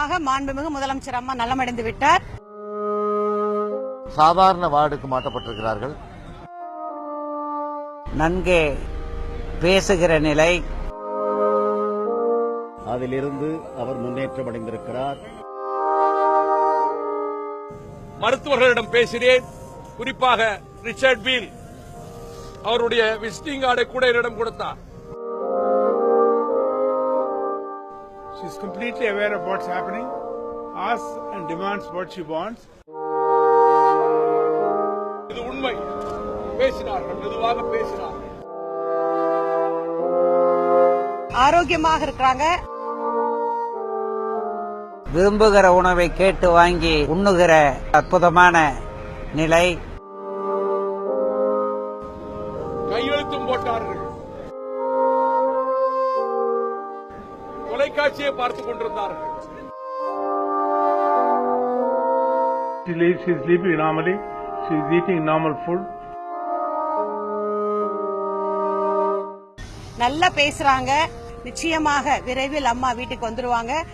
நிச்சயமாக மாண்புமிகு முதலமைச்சர் அம்மா நலமடைந்து விட்டார். சாதாரண வார்டுக்கு மாற்றப்பட்டிருக்கிறார்கள். நன்கு பேசுகிற நிலை. அதிலிருந்து அவர் முன்னேற்றம் அடைந்திருக்கிறார். மருத்துவர்களிடம் பேசினேன். குறிப்பாக ரிச்சர்ட் பீல் அவருடைய விசிட்டிங் கார்டை கூட என்னிடம் கொடுத்தார். She is completely aware of what's happening, asks and demands what she wants. இது உண்மை. பேசினார்கள் மெதுவாக பேசினார்கள் ஆரோக்கியமாக இருக்கிறாங்க. விரும்புகிற உணவை கேட்டு வாங்கி உண்ணுகிற அற்புதமான நிலை. கையெழுத்தும் போட்டார்கள். தொலைக்காட்சியை பார்த்துக் கொண்டிருந்தார்கள். She lives, she is sleeping normally, she is eating normal food. நல்லா பேசுறாங்க. நிச்சயமாக விரைவில் அம்மா வீட்டுக்கு வந்துருவாங்க.